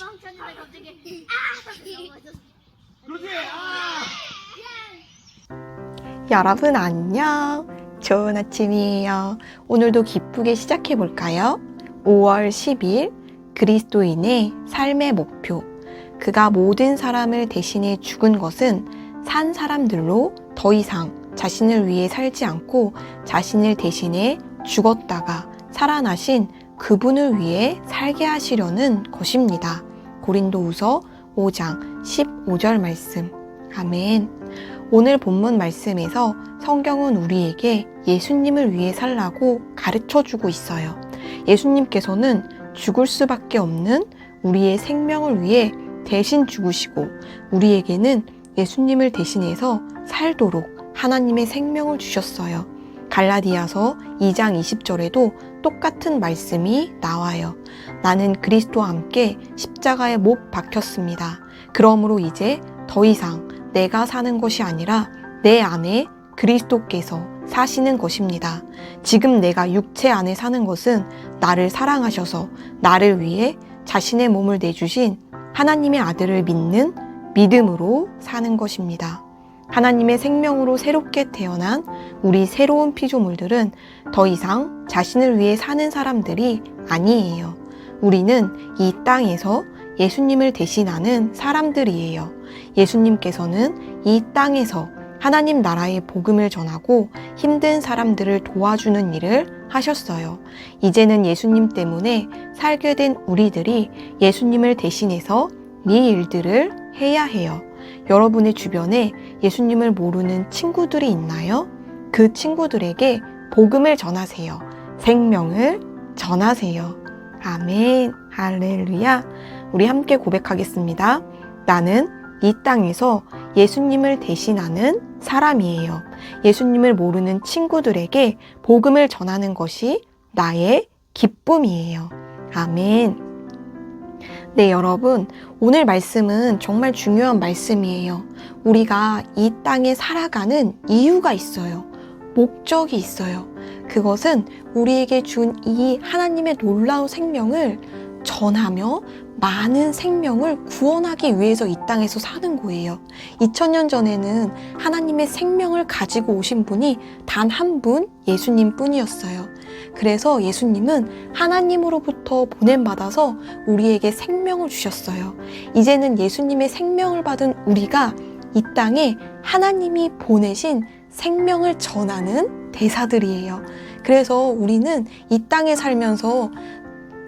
뻥 쳤는데 갑자기 아! 넘어졌어. 그렇지. 아. 여러분 안녕. 좋은 아침이에요. 오늘도 기쁘게 시작해 볼까요? 5월 10일 그리스도인의 삶의 목표. 그가 모든 사람을 대신해 죽은 것은 산 사람들로 더 이상 자신을 위해 살지 않고 자신을 대신해 죽었다가 살아나신 그분을 위해 살게 하시려는 것입니다. 고린도후서 5장 15절 말씀. 아멘. 오늘 본문 말씀에서 성경은 우리에게 예수님을 위해 살라고 가르쳐 주고 있어요. 예수님께서는 죽을 수밖에 없는 우리의 생명을 위해 대신 죽으시고 우리에게는 예수님을 대신해서 살도록 하나님의 생명을 주셨어요. 갈라디아서 2장 20절에도 똑같은 말씀이 나와요. 나는 그리스도와 함께 십자가에 못 박혔습니다. 그러므로 이제 더 이상 내가 사는 것이 아니라 내 안에 그리스도께서 사시는 것입니다. 지금 내가 육체 안에 사는 것은 나를 사랑하셔서 나를 위해 자신의 몸을 내주신 하나님의 아들을 믿는 믿음으로 사는 것입니다. 하나님의 생명으로 새롭게 태어난 우리 새로운 피조물들은 더 이상 자신을 위해 사는 사람들이 아니에요. 우리는 이 땅에서 예수님을 대신하는 사람들이에요. 예수님께서는 이 땅에서 하나님 나라의 복음을 전하고 힘든 사람들을 도와주는 일을 하셨어요. 이제는 예수님 때문에 살게 된 우리들이 예수님을 대신해서 이 일들을 해야 해요. 여러분의 주변에 예수님을 모르는 친구들이 있나요? 그 친구들에게 복음을 전하세요. 생명을 전하세요. 아멘. 할렐루야. 우리 함께 고백하겠습니다. 나는 이 땅에서 예수님을 대신하는 사람이에요. 예수님을 모르는 친구들에게 복음을 전하는 것이 나의 기쁨이에요. 아멘. 네, 여러분. 오늘 말씀은 정말 중요한 말씀이에요. 우리가 이 땅에 살아가는 이유가 있어요. 목적이 있어요. 그것은 우리에게 준 이 하나님의 놀라운 생명을 전하며 많은 생명을 구원하기 위해서 이 땅에서 사는 거예요. 2000년 전에는 하나님의 생명을 가지고 오신 분이 단 한 분, 예수님 뿐이었어요. 그래서 예수님은 하나님으로부터 보냄받아서 우리에게 생명을 주셨어요. 이제는 예수님의 생명을 받은 우리가 이 땅에 하나님이 보내신 생명을 전하는 대사들이에요. 그래서 우리는 이 땅에 살면서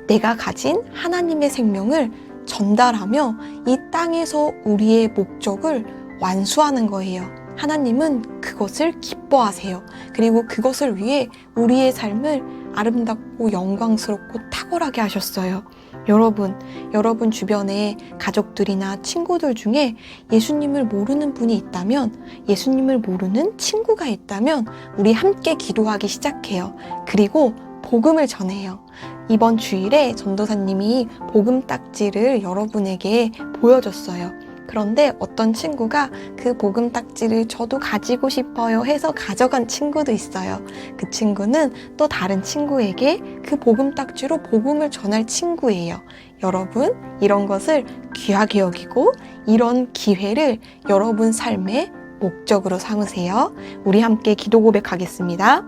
내가 가진 하나님의 생명을 전달하며 이 땅에서 우리의 목적을 완수하는 거예요. 하나님은 그것을 기뻐하세요. 그리고 그것을 위해 우리의 삶을 아름답고 영광스럽고 탁월하게 하셨어요. 여러분, 여러분 주변에 가족들이나 친구들 중에 예수님을 모르는 분이 있다면, 예수님을 모르는 친구가 있다면, 우리 함께 기도하기 시작해요. 그리고 복음을 전해요. 이번 주일에 전도사님이 복음 딱지를 여러분에게 보여줬어요. 그런데 어떤 친구가 그 복음 딱지를 저도 가지고 싶어요 해서 가져간 친구도 있어요. 그 친구는 또 다른 친구에게 그 복음 딱지로 복음을 전할 친구예요. 여러분, 이런 것을 귀하게 여기고 이런 기회를 여러분 삶의 목적으로 삼으세요. 우리 함께 기도 고백하겠습니다.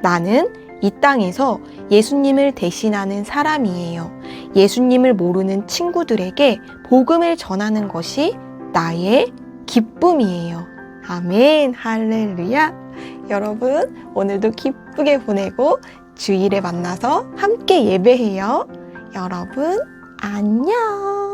나는 이 땅에서 예수님을 대신하는 사람이에요. 예수님을 모르는 친구들에게 복음을 전하는 것이 나의 기쁨이에요. 아멘. 할렐루야. 여러분, 오늘도 기쁘게 보내고 주일에 만나서 함께 예배해요. 여러분, 안녕.